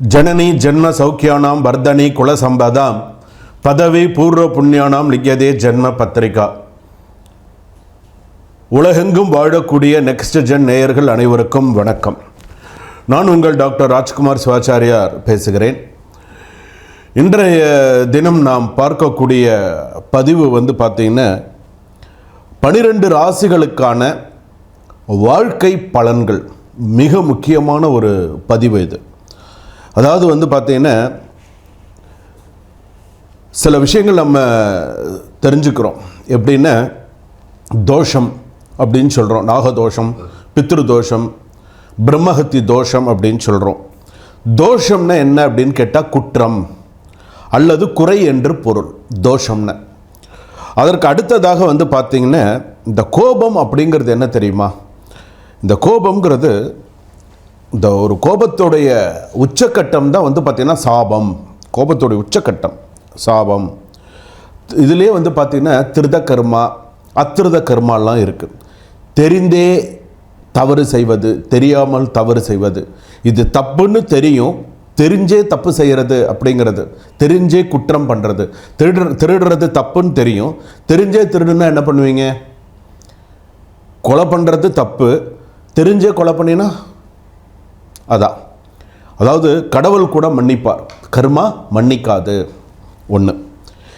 ஜனனி ஜென்ம சௌக்கியானாம் வர்தனி குலசம்பதாம் பதவி பூர்வ புண்ணியானாம் லிக்கியதே ஜென்ம பத்திரிகா. உலகெங்கும் வாழக்கூடிய நெக்ஸ்ட் ஜென் நேயர்கள் அனைவருக்கும் வணக்கம். நான் உங்கள் டாக்டர் ராஜ்குமார் சிவாச்சாரியார் பேசுகிறேன். இன்றைய தினம் நாம் பார்க்கக்கூடிய பதிவு வந்து பார்த்திங்கன்னா பனிரெண்டு ராசிகளுக்கான வாழ்க்கை பலன்கள். மிக முக்கியமான ஒரு பதிவு இது. அதாவது வந்து பார்த்தீங்கன்னா சில விஷயங்கள் நம்ம தெரிஞ்சுக்கிறோம். எப்படின்னா தோஷம் அப்படின்னு சொல்கிறோம் நாகதோஷம் பித்ரு தோஷம் பிரம்மஹத்தி தோஷம் அப்படின்னு சொல்கிறோம் தோஷம்னா என்ன அப்படின்னு கேட்டால் குற்றம் அல்லது குறை என்று பொருள். தோஷம்னு. அதற்கு அடுத்ததாக வந்து பார்த்தீங்கன்னா இந்த கோபம் அப்படிங்கிறது என்ன தெரியுமா? இந்த கோபம்ங்கிறது இந்த ஒரு கோபத்துடைய உச்சக்கட்டம் தான் வந்து பார்த்திங்கன்னா சாபம். கோபத்துடைய உச்சக்கட்டம். சாபம். இதுலேயே வந்து பார்த்திங்கன்னா திருத கர்மா அத்திருத கர்மாலாம் இருக்குது தெரிந்தே தவறு செய்வது தெரியாமல் தவறு செய்வது. இது தப்புன்னு தெரியும் தெரிஞ்சே தப்பு செய்கிறது அப்படிங்கிறது. தெரிஞ்சே குற்றம் பண்ணுறது திருடுற திருடுறது தப்புன்னு தெரியும். தெரிஞ்சே திருடுனா என்ன பண்ணுவீங்க? கொலை பண்ணுறது தப்பு. தெரிஞ்சே கொலை பண்ணினா அதான். அதாவது கடவுள் கூட மன்னிப்பார். கர்மா மன்னிக்காது. ஒன்று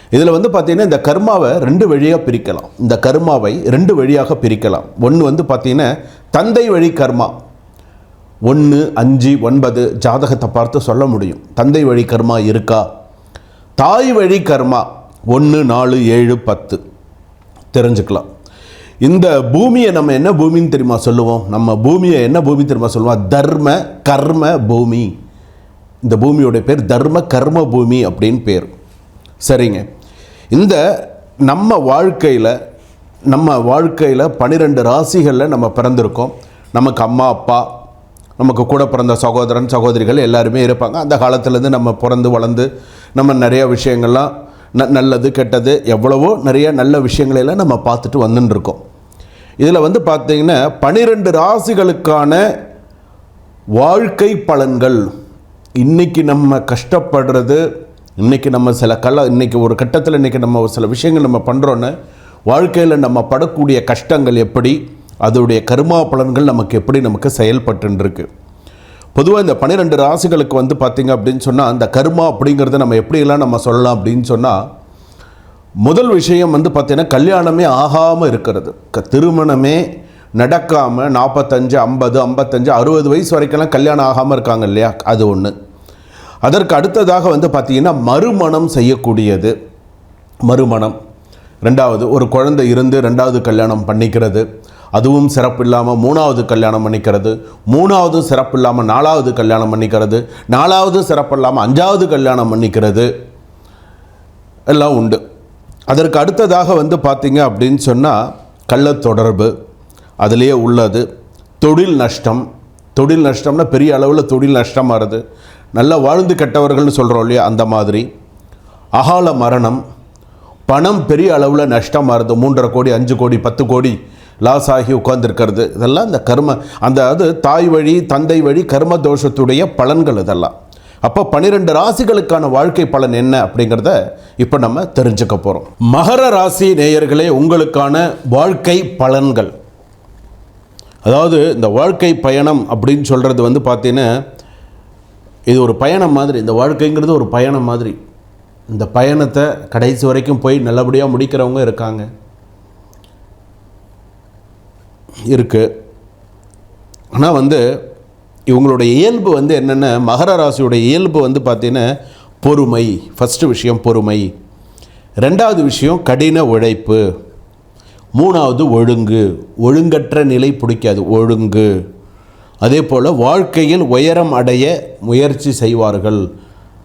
இதில் வந்து பார்த்தீங்கன்னா இந்த கர்மாவை ரெண்டு வழியாக பிரிக்கலாம். இந்த கர்மாவை ரெண்டு வழியாக பிரிக்கலாம். ஒன்று வந்து பார்த்தீங்கன்னா தந்தை வழி கர்மா. ஒன்று அஞ்சு ஒன்பது ஜாதகத்தை பார்த்து சொல்ல முடியும். தந்தை வழி கர்மா இருக்கா? தாய் வழி கர்மா. ஒன்று நாலு ஏழு பத்து. தெரிஞ்சுக்கலாம். இந்த பூமியை நம்ம என்ன பூமின்னு தெரியுமா சொல்லுவோம்? நம்ம பூமியை என்ன பூமி தெரியுமா சொல்லுவோம்? தர்ம கர்ம பூமி. இந்த பூமியோட பேர் தர்ம கர்ம பூமி அப்படின்னு பேர். சரிங்க. இந்த நம்ம வாழ்க்கையில் நம்ம வாழ்க்கையில் பன்னிரெண்டு ராசிகளில் நம்ம பிறந்திருக்கோம். நமக்கு அம்மா அப்பா நமக்கு கூட பிறந்த சகோதரன் சகோதரிகள் எல்லாருமே இருப்பாங்க. அந்த காலத்துலேருந்து நம்ம பிறந்து வளர்ந்து நம்ம நிறையா விஷயங்கள்லாம் ந நல்லது கெட்டது எவ்வளவோ நிறைய நல்ல விஷயங்களெல்லாம் நம்ம பார்த்துட்டு வந்துன்னு இருக்கோம் இதில் வந்து பார்த்தீங்கன்னா பனிரெண்டு ராசிகளுக்கான வாழ்க்கை பலன்கள். இன்றைக்கி நம்ம கஷ்டப்படுறது இன்றைக்கி நம்ம சில கல இன்றைக்கி ஒரு கட்டத்தில் இன்னைக்கு நம்ம ஒரு சில விஷயங்கள் நம்ம பண்ணுறோன்னு வாழ்க்கையில் நம்ம படக்கூடிய கஷ்டங்கள் எப்படி அதோடைய கருமா பலன்கள் நமக்கு எப்படி நமக்கு செயல்பட்டுருக்கு பொதுவாக இந்த பன்னிரெண்டு ராசிகளுக்கு வந்து பார்த்திங்க அப்படின்னு சொன்னால் அந்த கர்மா அப்படிங்கிறத நம்ம எப்படியெல்லாம் நம்ம சொல்லலாம் அப்படின்னு சொன்னால் முதல் விஷயம் வந்து பார்த்தீங்கன்னா கல்யாணமே ஆகாமல் இருக்கிறது. க திருமணமே நடக்காமல் நாற்பத்தஞ்சு ஐம்பது ஐம்பத்தஞ்சு அறுபது வயசு வரைக்கெல்லாம் கல்யாணம் ஆகாமல் இருக்காங்க இல்லையா? அது ஒன்று அதற்கு அடுத்ததாக வந்து பார்த்திங்கன்னா மறுமணம் செய்யக்கூடியது. மறுமணம். ரெண்டாவது ஒரு குழந்தை இருந்து ரெண்டாவது கல்யாணம் பண்ணிக்கிறது. அதுவும் சிறப்பு இல்லாமல் மூணாவது கல்யாணம் பண்ணிக்கிறது. மூணாவது சிறப்பு இல்லாமல் நாலாவது கல்யாணம் பண்ணிக்கிறது. நாலாவது சிறப்பு இல்லாமல் அஞ்சாவது கல்யாணம் பண்ணிக்கிறது. எல்லாம் உண்டு. அதற்கு அடுத்ததாக வந்து பார்த்தீங்க அப்படின்னு சொன்னால் கள்ள தொடர்பு அதிலேயே உள்ளது. தொழில் நஷ்டம். தொழில் நஷ்டம்னா பெரிய அளவில் தொழில் நஷ்டமாகிறது நல்லா வாழ்ந்து கெட்டவர்கள்னு சொல்கிறோம் இல்லையா அந்த மாதிரி. அகால மரணம். பணம் பெரிய அளவில் நஷ்டமாகிறது மூன்றரை கோடி அஞ்சு கோடி பத்து கோடி லாஸ் ஆகி உட்காந்துருக்கிறது இதெல்லாம் இந்த கர்ம அந்த அது தாய் வழி தந்தை வழி கர்ம தோஷத்துடைய பலன்கள் இதெல்லாம். அப்போ பன்னிரெண்டு ராசிகளுக்கான வாழ்க்கை பலன் என்ன அப்படிங்கிறத இப்போ நம்ம தெரிஞ்சுக்க போகிறோம் மகர ராசி நேயர்களே உங்களுக்கான வாழ்க்கை பலன்கள். அதாவது இந்த வாழ்க்கை பயணம் அப்படின்னு சொல்கிறது வந்து பார்த்தீங்கன்னா இது ஒரு பயணம் மாதிரி இந்த வாழ்க்கைங்கிறது ஒரு பயணம் மாதிரி. இந்த பயணத்தை கடைசி வரைக்கும் போய் நல்லபடியாக முடிக்கிறவங்க இருக்காங்க. இருக்குது ஆனால் வந்து இவங்களுடைய இயல்பு வந்து என்னென்ன? மகர ராசியுடைய இயல்பு வந்து பார்த்தீங்கன்னா பொறுமை. ஃபஸ்ட்டு விஷயம் பொறுமை. ரெண்டாவது விஷயம் கடின உழைப்பு. மூணாவது ஒழுங்கு. ஒழுங்கற்ற நிலை பிடிக்காது. ஒழுங்கு. அதே போல் வாழ்க்கையில் உயரம் அடைய முயற்சி செய்வார்கள்.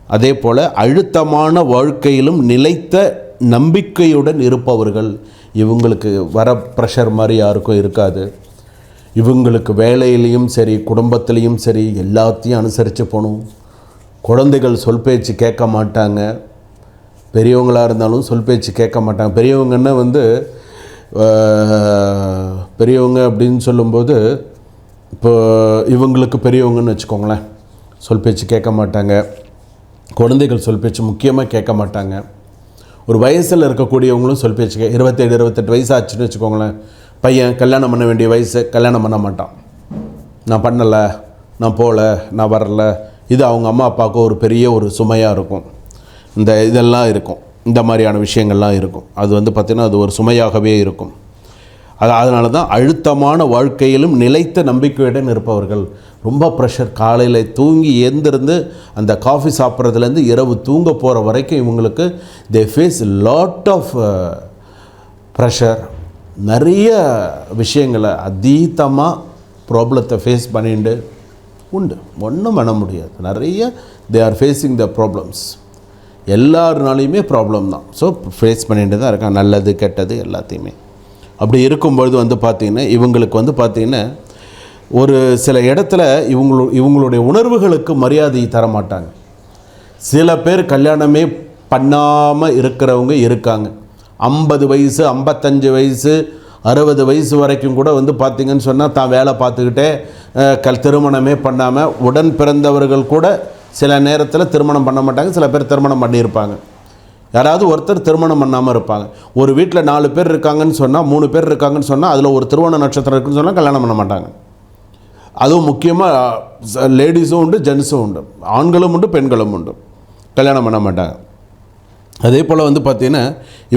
அதே போல் அழுத்தமான வாழ்க்கையிலும் நிலைத்த நம்பிக்கையுடன் இருப்பவர்கள். இவங்களுக்கு வர ப்ரெஷர் மாதிரி யாருக்கும் இருக்காது. இவங்களுக்கு வேலையிலையும் சரி குடும்பத்திலையும் சரி எல்லாத்தையும் அனுசரித்து போகணும். குழந்தைகள் சொல் பேச்சு கேட்க மாட்டாங்க. பெரியவங்களாக இருந்தாலும் சொல் பேச்சு கேட்க மாட்டாங்க. பெரியவங்கன்னா வந்து பெரியவங்க அப்படின்னு சொல்லும்போது இப்போ இவங்களுக்கு பெரியவங்கன்னு வச்சுக்கோங்களேன் சொல் பேச்சு கேட்க மாட்டாங்க. குழந்தைகள் சொல் பேச்சு முக்கியமாக கேட்க மாட்டாங்க. ஒரு வயசில் இருக்கக்கூடியவங்களும் சொல் பேச்சு கே இருபத்தேழு இருபத்தெட்டு வயசு ஆச்சுன்னு வச்சுக்கோங்களேன். பையன் கல்யாணம் பண்ண வேண்டிய வயசு கல்யாணம் பண்ண மாட்டான். நான் பண்ணலை நான் போகல நான் வரல. இது அவங்க அம்மா அப்பாவுக்கு ஒரு பெரிய ஒரு சுமையாக இருக்கும். இந்த இதெல்லாம் இருக்கும். இந்த மாதிரியான விஷயங்கள்லாம் இருக்கும். அது வந்து பார்த்திங்கன்னா அது ஒரு சுமையாகவே இருக்கும். அது அதனால தான் அழுத்தமான வாழ்க்கையிலும் நிலைத்த நம்பிக்கையுடன் இருப்பவர்கள் ரொம்ப ப்ரெஷர் காலையில் தூங்கி எழுந்திருந்து அந்த காஃபி சாப்பிட்றதுலேருந்து இரவு தூங்க போகிற வரைக்கும் இவங்களுக்கு they face lot of pressure நிறைய விஷயங்களை அதீதமாக ப்ராப்ளத்தை ஃபேஸ் பண்ணிட்டு உண்டு. ஒன்றும் பண்ண முடியாது. நிறைய they are facing the problems எல்லாருனாலையுமே problem தான். ஸோ ஃபேஸ் பண்ணிட்டு தான் இருக்கான் நல்லது கெட்டது எல்லாத்தையுமே. அப்படி இருக்கும்பொழுது வந்து பார்த்திங்கன்னா இவங்களுக்கு வந்து பார்த்திங்கன்னா ஒரு சில இடத்துல இவங்களு இவங்களுடைய உணர்வுகளுக்கு மரியாதை தர மாட்டாங்க சில பேர் கல்யாணமே பண்ணாமல் இருக்கிறவங்க இருக்காங்க. ஐம்பது வயசு ஐம்பத்தஞ்சு வயசு அறுபது வயசு வரைக்கும் கூட வந்து பார்த்திங்கன்னு சொன்னால் தான் வேலை பார்த்துக்கிட்டே கல் திருமணமே பண்ணாமல் உடன் பிறந்தவர்கள் கூட சில நேரத்தில் திருமணம் பண்ண மாட்டாங்க சில பேர் திருமணம் பண்ணியிருப்பாங்க. யாராவது ஒருத்தர் திருமணம் பண்ணாமல் இருப்பாங்க. ஒரு வீட்டில் நாலு பேர் இருக்காங்கன்னு சொன்னால் மூணு பேர் இருக்காங்கன்னு சொன்னால் அதில் ஒரு திருமண நட்சத்திரம் இருக்குன்னு சொன்னால் கல்யாணம் பண்ண மாட்டாங்க. அதுவும் முக்கியமாக லேடிஸும் உண்டு ஜென்ஸும் உண்டு. ஆண்களும் உண்டு பெண்களும் உண்டு. கல்யாணம் பண்ண மாட்டாங்க. அதே போல் வந்து பார்த்திங்கன்னா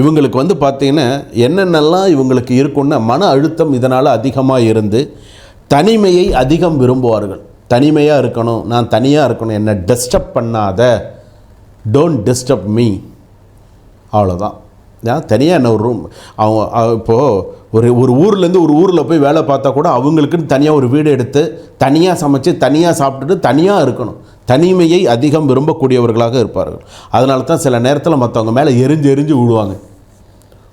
இவங்களுக்கு வந்து பார்த்திங்கன்னா என்னென்னலாம் இவங்களுக்கு இருக்குன்னா மன அழுத்தம் இதனால் அதிகமாக இருந்து தனிமையை அதிகம் விரும்புவார்கள். தனிமையாக இருக்கணும் நான் தனியாக இருக்கணும் என்னை டிஸ்டர்ப் பண்ணாத. டோன்ட் டிஸ்டர்ப் மீ அவ்வளோதான் ஏன் தனியாக என்ன ஒரு ரூம் அவங்க இப்போது ஒரு ஒரு ஊர்லேருந்து ஒரு ஊரில் போய் வேலை பார்த்தா கூட அவங்களுக்குன்னு தனியாக ஒரு வீடு எடுத்து தனியாக சமைச்சு தனியாக சாப்பிட்டுட்டு தனியாக இருக்கணும். தனிமையை அதிகம் விரும்பக்கூடியவர்களாக இருப்பார்கள். அதனால தான் சில நேரத்தில் மற்றவங்க மேலே எரிஞ்சு எரிஞ்சு விழுவாங்க.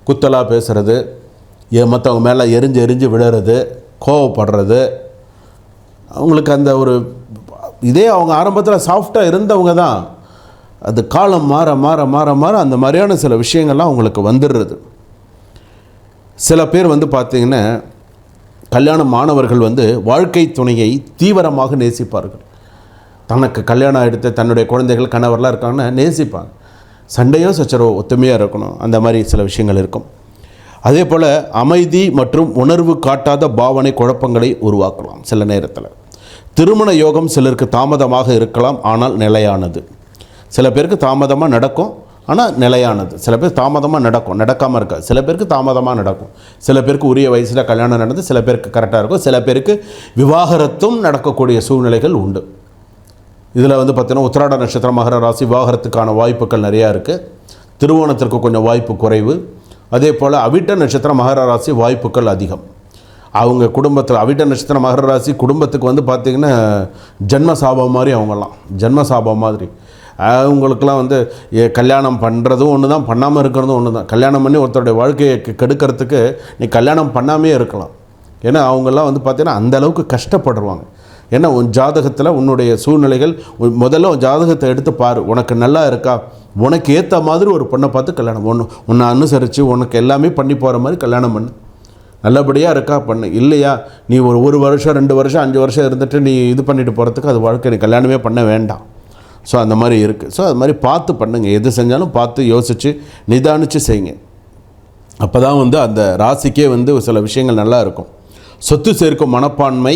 குத்தலாக பேசுகிறது மற்றவங்க மேலே எரிஞ்சு எரிஞ்சு விழுறது கோவப்படுறது. அவங்களுக்கு அந்த ஒரு இதே அவங்க ஆரம்பத்தில் சாஃப்டாக இருந்தவங்க தான். அது காலம் மாற மாற மாற மாற அந்த மாதிரியான சில விஷயங்கள்லாம் அவங்களுக்கு வந்துடுறது. சில பேர் வந்து பார்த்திங்கன்னா கல்யாண மாணவர்கள் வந்து வாழ்க்கை துணையை தீவிரமாக நேசிப்பார்கள். தனக்கு கல்யாணம் எடுத்து தன்னுடைய குழந்தைகள் கணவர்லாம் இருக்காங்கன்னா நேசிப்பாங்க. சண்டையோ சச்சரவோ ஒத்துமையாக இருக்கணும். அந்த மாதிரி சில விஷயங்கள் இருக்கும். அதே போல் அமைதி மற்றும் உணர்வு காட்டாத பாவனை குழப்பங்களை உருவாக்கலாம் சில நேரத்தில். திருமண யோகம் சிலருக்கு தாமதமாக இருக்கலாம் ஆனால் நிலையானது. சில பேருக்கு தாமதமாக நடக்கும் ஆனால் நிலையானது. சில பேர் தாமதமாக நடக்கும் நடக்காமல் இருக்காது. சில பேருக்கு தாமதமாக நடக்கும். சில பேருக்கு உரிய வயசில் கல்யாணம் நடந்து சில பேருக்கு கரெக்டாக இருக்கும். சில பேருக்கு விவாகரத்தும் நடக்கக்கூடிய சூழ்நிலைகள் உண்டு. இதில் வந்து பார்த்தீங்கன்னா உத்திராட நட்சத்திரம் மகர ராசி விவாகரத்துக்கான வாய்ப்புகள் நிறையா இருக்குது திருவோணத்திற்கு கொஞ்சம் வாய்ப்பு குறைவு. அதே போல் அவிட்ட நட்சத்திரம் மகர ராசி வாய்ப்புகள் அதிகம். அவங்க குடும்பத்தில் அவிட்ட நட்சத்திரம் மகர ராசி குடும்பத்துக்கு வந்து பார்த்திங்கன்னா ஜென்ம சாபம் மாதிரி அவங்கெல்லாம். ஜென்ம சாபம் மாதிரி. அவங்களுக்கெல்லாம் வந்து ஏ, கல்யாணம் பண்ணுறதும் ஒன்று தான் பண்ணாமல் இருக்கிறதும் ஒன்று தான். கல்யாணம் பண்ணி ஒருத்தருடைய வாழ்க்கையை கெடுக்கிறதுக்கு நீ கல்யாணம் பண்ணாமே இருக்கலாம். ஏன்னா அவங்கெல்லாம் வந்து பார்த்திங்கன்னா அந்தளவுக்கு கஷ்டப்படுவாங்க. ஏன்னா உன் ஜாதகத்தில் உன்னுடைய சூழ்நிலைகள் முதல்ல உன் ஜாதகத்தை எடுத்து பாரு. உனக்கு நல்லா இருக்கா? உனக்கு ஏற்ற மாதிரி ஒரு பொண்ணை பார்த்து கல்யாணம் ஒன்று உன்னை அனுசரித்து உனக்கு எல்லாமே பண்ணி போகிற மாதிரி கல்யாணம் பண்ணு. நல்லபடியாக இருக்கா பண்ணு? இல்லையா? நீ ஒரு ஒரு வருஷம் ரெண்டு வருஷம் அஞ்சு வருஷம் இருந்துட்டு நீ இது பண்ணிட்டு போகிறதுக்கு அது வாழ்க்கை நீ கல்யாணமே பண்ண வேண்டாம். ஸோ அந்த மாதிரி இருக்குது ஸோ அது மாதிரி பார்த்து பண்ணுங்கள் எது செஞ்சாலும் பார்த்து யோசித்து நிதானித்து செய்யுங்க. அப்போ தான் வந்து அந்த ராசிக்கே வந்து சில விஷயங்கள் நல்லா இருக்கும். சொத்து சேர்க்கும் மனப்பான்மை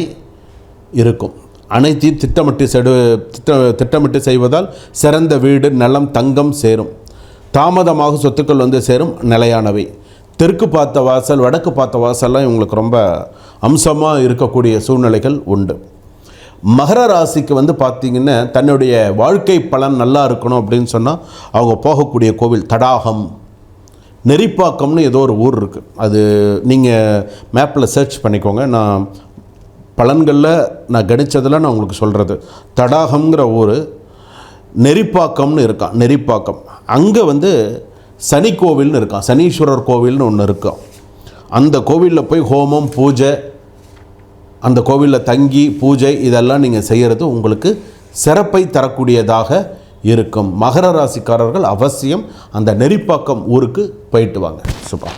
இருக்கும். அனைத்தையும் திட்டமிட்டு செடு திட்ட திட்டமிட்டு செய்வதால் சிறந்த வீடு நலம் தங்கம் சேரும். தாமதமாக சொத்துக்கள் வந்து சேரும் நிலையானவை. தெற்கு பார்த்த வாசல் வடக்கு பார்த்த வாசல்லாம் இவங்களுக்கு ரொம்ப அம்சமாக இருக்கக்கூடிய சூழ்நிலைகள் உண்டு. மகர ராசிக்கு வந்து பார்த்திங்கன்னா தன்னுடைய வாழ்க்கை பலன் நல்லா இருக்கணும் அப்படின்னு சொன்னால் அவங்க போகக்கூடிய கோவில் தடாகம் நெறிப்பாக்கம்னு ஏதோ ஒரு ஊர் இருக்குது அது நீங்கள் மேப்பில் சர்ச் பண்ணிக்கோங்க. நான் பலன்களில் நான் கணித்ததில் நான் உங்களுக்கு சொல்கிறது. தடாகம்ங்கிற ஊர் நெறிப்பாக்கம்னு இருக்கான் நெறிப்பாக்கம். அங்கே வந்து சனி கோவில்னு இருக்கான் சனீஸ்வரர் கோவில்னு ஒன்று இருக்கும் அந்த கோவிலில் போய் ஹோமம் பூஜை அந்த கோவிலில் தங்கி பூஜை இதெல்லாம் நீங்கள் செய்கிறது உங்களுக்கு சிறப்பை தரக்கூடியதாக இருக்கும். மகர ராசிக்காரர்கள் அவசியம் அந்த நெறிப்பாக்கம் ஊருக்கு போயிட்டு வாங்க. சூப்பர்.